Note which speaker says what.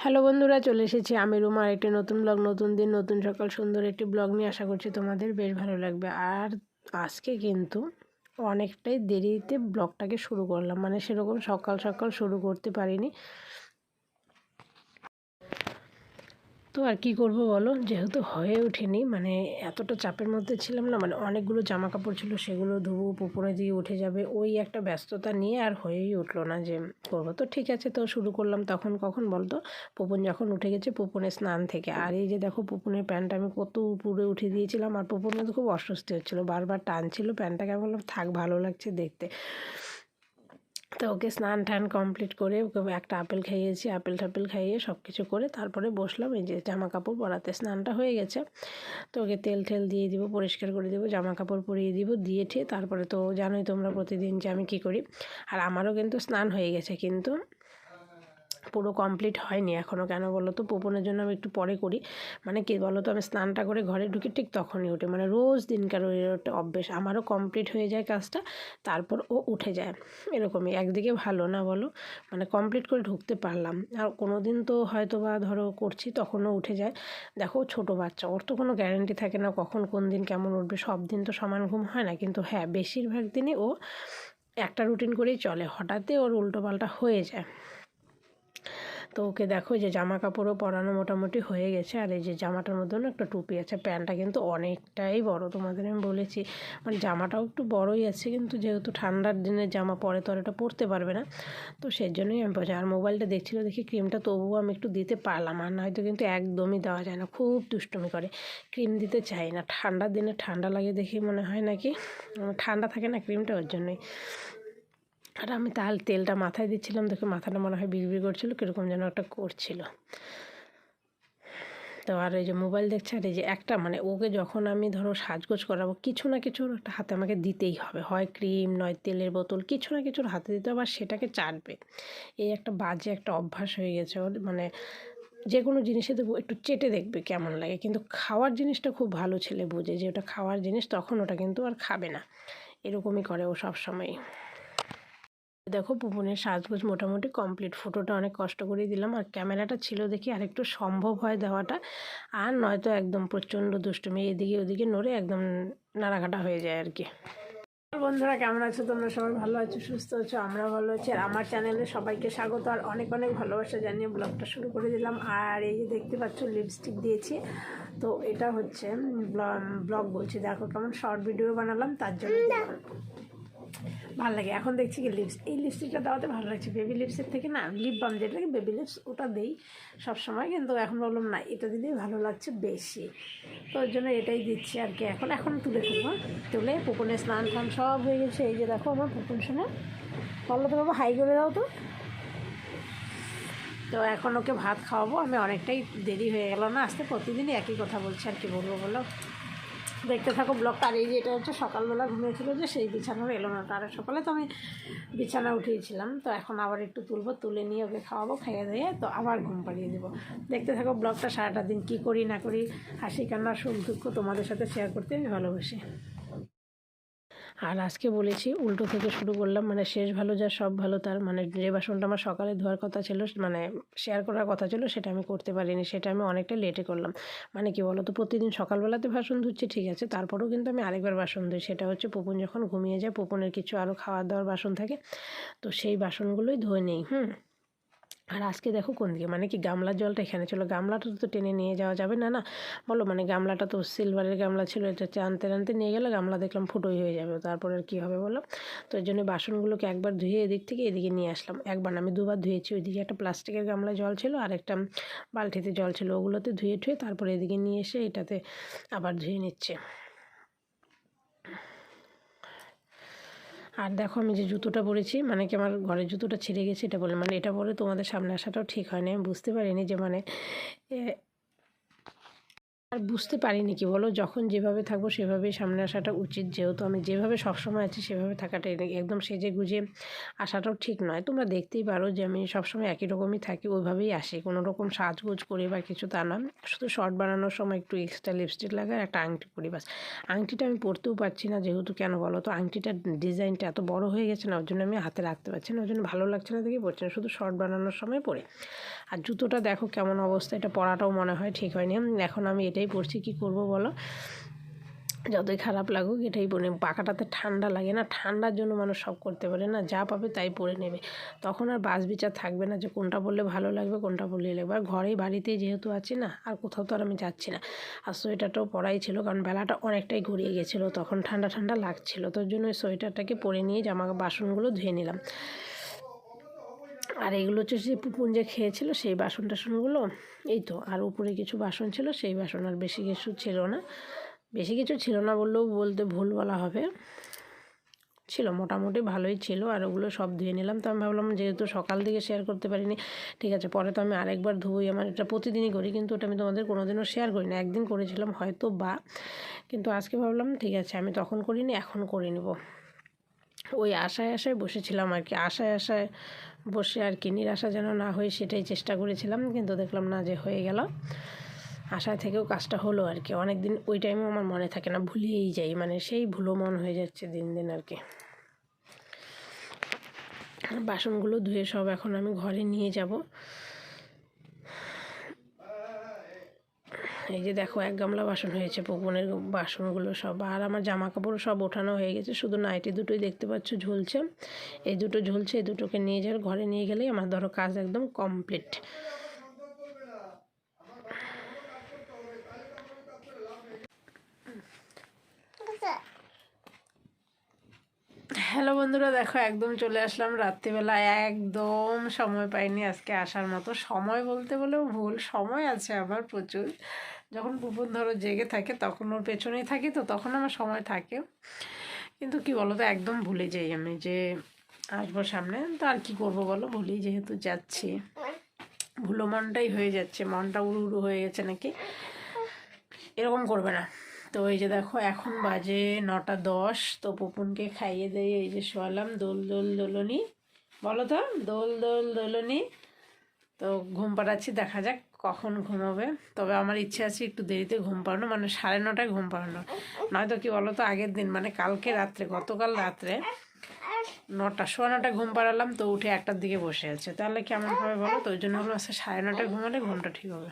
Speaker 1: Hello বন্ধুরা, চলে এসেছি আমি রুমার একটি নতুন ব্লগ নতুন দিন, নতুন সকাল, সুন্দর একটি ব্লগ নিয়ে। আশা করছি তোমাদের বেশ ভালো লাগবে। আর আজকে কিন্তু অনেকটাই দেরিতে ব্লগটাকে শুরু করলাম। মানে সেরকম সকাল সকাল শুরু করতে পারিনি। তো আর কি করব বলো? যেহেতু হয়ে ওঠেনি মানে এতটা চাপের মধ্যে ছিলাম না মানে অনেকগুলো জামা কাপড় ছিল, সেগুলো ধুবো পুকুরে দিয়ে উঠে যাবে, ওই একটা ব্যস্ততা নিয়ে আর হয়েই উঠল না যে করব। তো ঠিক আছে, তো শুরু করলাম তখন কখন বলতো? পুপুন যখন উঠে গেছে পুপুনের স্নান থেকে। আর এই যে দেখো পুপুনের প্যান্টটা আমি কত উপরে উঠে দিয়েছিলাম, আর পুপুন কিন্তু খুব অস্বস্তি হচ্ছিল, বারবার টানছিল প্যান্টটাকে আমি বললাম থাক ভালো লাগছে দেখতে। তো ওকে স্নান টান কমপ্লিট করে ওকে একটা আপেল খাইয়েছি, আপেল টাপেল খাইয়ে সব কিছু করে তারপরে বসলাম এই যে জামা কাপড় পরাতে। স্নানটা হয়ে গেছে। তো ওকে তেল ঠেল দিয়ে দিব, পরিষ্কার করে দেবো জামা কাপড় পরিয়ে দিব, দিয়ে ঠিয়ে তারপরে তো জানোই তোমরা প্রতিদিন যে আমি কী করি। আর আমারও কিন্তু স্নান হয়ে গেছে কিন্তু। পুরো কমপ্লিট হয়নি এখনও কেন বলো তো? পোপনের জন্য আমি একটু পরে করি। মানে কি বলো তো আমি স্নানটা করে ঘরে ঢুকি ঠিক তখনই উঠে। মানে রোজ দিনকার ওই একটা অভ্যেস। আমারও কমপ্লিট হয়ে যায় কাজটা, তারপর ও উঠে যায়। এরকমই। একদিকে ভালো না বলো? মানে কমপ্লিট করে ঢুকতে পারলাম। আর কোনো দিন তো হয়তো বা ধরো করছি, তখনও উঠে যায়। দেখো ছোট বাচ্চা, ওর তো কোনো গ্যারেন্টি থাকে না কখন কোন দিন কেমন উঠবে। সব দিন তো সমান ঘুম হয় না। কিন্তু হ্যাঁ বেশিরভাগ দিনই ও একটা রুটিন করেই চলে। হঠাৎই ওর উল্টোপাল্টা হয়ে যায়। তো ওকে দেখো যে জামা কাপড়ও পরানো মোটামুটি হয়ে গেছে, আর এই যে জামাটার মধ্যে না একটা টুপি আছে, প্যান্টটা কিন্তু অনেকটাই বড় তোমাদের আমি বলেছি। মানে জামাটাও একটু বড়ই আছে, কিন্তু যেহেতু ঠান্ডার দিনের জামা পরে তো এটা পরতে পারবে না। তো সেই জন্যই আমি বলছি, আর মোবাইলটা দেখছিল দেখি ক্রিমটা তবুও আমি একটু দিতে পারলাম, আর নয়তো কিন্তু একদমই দেওয়া যায় না, খুব দুষ্টুমি করে। ক্রিম দিতে চাই না, ঠান্ডার দিনে ঠান্ডা লাগে দেখি মনে হয় নাকি? ঠান্ডা থাকে না ক্রিমটা ওর জন্যই। আর আমি তাল তেলটা মাথায় দিচ্ছিলাম, দেখে মাথাটা মনে হয় বিড়বিড় করছিল, কীরকম যেন একটা করছিল। তো আর এই যে মোবাইল দেখছে, আর এই যে একটা মানে ওকে যখন আমি ধরো সাজগোজ করাবো, কিছু না কিছু একটা হাতে আমাকে দিতেই হবে। হয় ক্রিম, নয় তেলের বোতল, কিছু না কিছুর হাতে দিতে হবে আর সেটাকে চাটবে। এই একটা বাজে একটা অভ্যাস হয়ে গেছে ওর মানে যে কোনো জিনিসে দেবো একটু চেটে দেখবে কেমন লাগে। কিন্তু খাওয়ার জিনিসটা খুব ভালো ছেলে বোঝে যে ওটা খাওয়ার জিনিস, তখন ওটা কিন্তু আর খাবে না। এরকমই করে ও সবসময় দেখো পুপনের সাজগোজ মোটামুটি কমপ্লিট ফটোটা অনেক কষ্ট করে দিলাম। আর ক্যামেরাটা ছিল দেখি আর একটু সম্ভব হয় দেওয়াটা। আর নয়তো একদম প্রচণ্ড দুষ্টুমি এদিকে ওদিকে নড়ে একদম নাড়াঘাটা হয়ে যায় আর কি। বন্ধুরা কেমন আছো? তোমরা সবাই ভালো আছো সুস্থ আছো? আমরা ভালো আছি। আর আমার চ্যানেলে সবাইকে স্বাগত। আর অনেক অনেক ভালোবাসা জানিয়ে ব্লগটা শুরু করে দিলাম। আর এই যে দেখতে পাচ্ছ লিপস্টিক দিয়েছি। তো এটা হচ্ছে ব্লগ বলছি। দেখো কেমন শর্ট ভিডিও বানালাম তার জন্য ভালো লাগে। এখন দেখছি কি লিপস এই লিপস্টিকটা দেওয়াতে ভালো লাগছে। বেবি লিপসের থেকে না লিপ বাম যেটাকে বেবি লিপস ওটা দেই সবসময়, কিন্তু এখন বললাম না, এটা দিলেই ভালো লাগছে বেশি। তো ওর জন্য এটাই দিচ্ছি আর কি। এখন এখন তুলে তুলবো তুলে পুকুনে স্নান টান সব হয়ে গেছে। এই যে দেখো আমার পুকুন শুনে। বলো তো বাবা, হাই করে দাও তো। তো এখন ওকে ভাত খাওয়াবো। আমি অনেকটাই দেরি হয়ে গেল না আসতে প্রতিদিনই একই কথা বলছি আর কি বলব বলো? দেখতে থাকো ব্লগটা। আর এই যে এটা হচ্ছে সকালবেলা ঘুমিয়েছিল যে সেই বিছানার এলো না তার। সকালে তো আমি বিছানা উঠিয়েছিলাম, তো এখন আবার একটু তুলবো, তুলে নিয়ে ওকে খাওয়াবো, খাইয়ে দিয়ে তো আবার ঘুম পাড়িয়ে দেবো। দেখতে থাকো ব্লগটা সারাটা দিন কী করি না করি, হাসি কান্না, সুখ দুঃখ তোমাদের সাথে শেয়ার করতে আমি ভালোবাসি। আর আজকে বলেছি, উল্টো থেকে শুরু করলাম মানে শেষ ভালো যা, সব ভালো তার মানে যে বাসনটা আমার সকালে ধোয়ার কথা ছিল মানে শেয়ার করার কথা ছিল, সেটা আমি করতে পারিনি, সেটা আমি অনেকটা লেটে করলাম। মানে কি বলো তো প্রতিদিন সকালবেলাতে বাসন ধুচ্ছি, ঠিক আছে, তারপরেও কিন্তু আমি আরেকবার বাসন ধুই, সেটা হচ্ছে পুপুন যখন ঘুমিয়ে যায়, পুপুনের কিছু আরও খাওয়ার দাওয়ার বাসন থাকে, তো সেই বাসনগুলোই ধুয়ে নেই, হুম? আর আজকে দেখো কোন দিকে? মানে কি গামলার জলটা এখানে ছিল? গামলাটা তো টেনে নিয়ে যাওয়া যাবে না না? বলো মানে গামলাটা তো সিলভারের গামলা ছিল, এটা আনতে আনতে নিয়ে গেলে, গামলা দেখলাম ফুটোই হয়ে যাবে, তারপরে আর কী হবে বলো? তো ওই জন্য বাসনগুলোকে একবার ধুয়ে এদিক থেকে এদিকে নিয়ে আসলাম। একবার আমি দুবার ধুয়েছি, ওইদিকে একটা প্লাস্টিকের গামলায় জল ছিল, আর একটা বালতিতে জল ছিল, ওগুলোতে ধুয়ে ঠুয়ে তারপরে এদিকে নিয়ে এসে এটাতে আবার ধুয়ে নিচ্ছে। আর দেখো আমি যে জুতোটা পরেছি মানে কি আমার ঘরের জুতোটা ছিঁড়ে গেছে এটা বলে মানে এটা বলে তোমাদের সামনে আসাটাও ঠিক হয়নি, আমি বুঝতে পারিনি যে মানে আর বুঝতে পারিনি কি বলো? যখন যেভাবে থাকব সেভাবেই সামনে আসাটা উচিত। যেহেতু আমি যেভাবে সবসময় আছি সেভাবে থাকাটাই না- একদম সেজে গুজে আসাটাও ঠিক নয়। তোমরা দেখতেই পারো যে আমি সবসময় একই রকমই থাকি, ওইভাবেই আসি। কোনো রকম সাজগোজ করে বা কিছু তা না শুধু শর্ট বানানোর সময় একটু এক্সট্রা লিপস্টিক আর একটা আংটি পরি বাস আংটিটা আমি পরতেও পারছি না যেহেতু, কেন বলো তো? আংটিটার ডিজাইনটা এত বড় হয়ে গেছে না, ওর জন্য আমি হাতে রাখতে পারছি না ওই জন্য ভালো লাগছে না দেখে পড়ছি না। শুধু শর্ট বানানোর সময় পরে। আর জুতোটা দেখো কেমন অবস্থা, এটা পরাটাও মনে হয় ঠিক হয়নি। এখন আমি এটাই পরছি কি করব বলো? যতই খারাপ লাগুক, এটাই পরে। পাখাটাতে ঠান্ডা লাগে না, ঠান্ডার জন্য মানুষ সব করতে পারে না, যা পাবে তাই পরে নেবে। তখন আর বাস বিচার থাকবে না যে কোনটা বললে ভালো লাগবে, কোনটা বললে লাগবে। আর ঘরেই বাড়িতেই যেহেতু আছি না, আর কোথাও তো আর আমি যাচ্ছি না। আর সোয়েটারটাও পরাই ছিল, কারণ বেলাটা অনেকটাই ঘুরিয়ে গেছিল, তখন ঠান্ডা ঠান্ডা লাগছিল। তোর জন্য ওই সোয়েটারটাকে পরে নিয়ে জামা বাসনগুলো ধুয়ে নিলাম। আর এগুলো হচ্ছে যে পুপুন যে খেয়েছিল সেই বাসন টাসনগুলো, এই তো, আর উপরে কিছু বাসন ছিল, সেই বাসন আর বেশি কিছু ছিল না। বেশি কিছু ছিল না বললেও বলতে ভুল বলা হবে। ছিল, মোটামুটি ভালোই ছিল, আর ওগুলো সব ধুয়ে নিলাম। তো আমি ভাবলাম যেহেতু সকাল থেকে শেয়ার করতে পারিনি, ঠিক আছে, পরে তো আমি আরেকবার ধুই আমার এটা প্রতিদিনই করি, কিন্তু ওটা আমি তোমাদের কোনোদিনও শেয়ার করি না একদিন করেছিলাম হয়তো বা, কিন্তু আজকে ভাবলাম, ঠিক আছে, আমি তখন করিনি, এখন করে নেব। ওই আশায় আশায় বসেছিলাম আর কি। আশায় আশায় বসে আর কি, নিরাশা যেন না হয়ে সেটাই চেষ্টা করেছিলাম, কিন্তু দেখলাম না যে হয়ে গেল। আশায় থেকেও কাজটা হলো আর কি। অনেক দিন ওই টাইমেও আমার মনে থাকে না ভুলিয়েই যাই মানে সেই ভুলো মন হয়ে যাচ্ছে দিন দিন আর কি। বাসনগুলো ধুয়ে সব এখন আমি ঘরে নিয়ে যাব। এই যে দেখো এক গামলা বাসন হয়েছে পুকুনের বাসনগুলো সব। আর আমার জামা কাপড় সব ওঠানো হয়ে গেছে, শুধু নাইটি দুটোই দেখতে পাচ্ছ ঝুলছে। এই দুটো ঝুলছে, এই দুটোকে নিয়ে যাওয়ার ঘরে নিয়ে গেলেই আমার ধরো কাজ একদম কমপ্লিট। হ্যালো বন্ধুরা, দেখো একদম চলে আসলাম রাত্রিবেলা, একদম সময় পাইনি আজকে আসার মতো। সময় বলতে বলেও ভুল, সময় আছে আমার প্রচুর। যখন পুপুন ধরো জেগে থাকে, তখন ওর পেছনেই থাকি তো, তখন আমার সময় থাকে। কিন্তু কি বলো তো একদম ভুলে যাই আমি যে আসব সামনে। তো আর কি করব বলো, ভুলেই যেহেতু যাচ্ছি। ভুলো মনটাই হয়ে যাচ্ছে, মনটা উড়ু উড়ু হয়ে গেছে নাকি? এরকম করবে না। তো এই যে দেখো, এখন বাজে নটা দশ, তো পুপুনকে খাইয়ে দিয়ে এই যে শোয়ালাম, দোল দোল, দোলনি। বলো তো, দোল দোল, দোলনি। তো ঘুম পাড়াচ্ছি, দেখা যাক কখন ঘুমাবে? তবে আমার ইচ্ছে আছে একটু দেরিতে ঘুম পাড়ানো মানে সাড়ে নটায় ঘুম পাড়ানো নয়তো কি বলো তো আগের দিন মানে কালকে রাত্রে, গতকাল রাত্রে নটা, সোয়া নটায় ঘুম পাড়ালাম, তো উঠে একটার দিকে বসে আছে। তাহলে কেমন হবে বলো তো? ওই জন্য হলো আচ্ছা সাড়ে নটায় ঘুমালে ঘুমটা ঠিক হবে।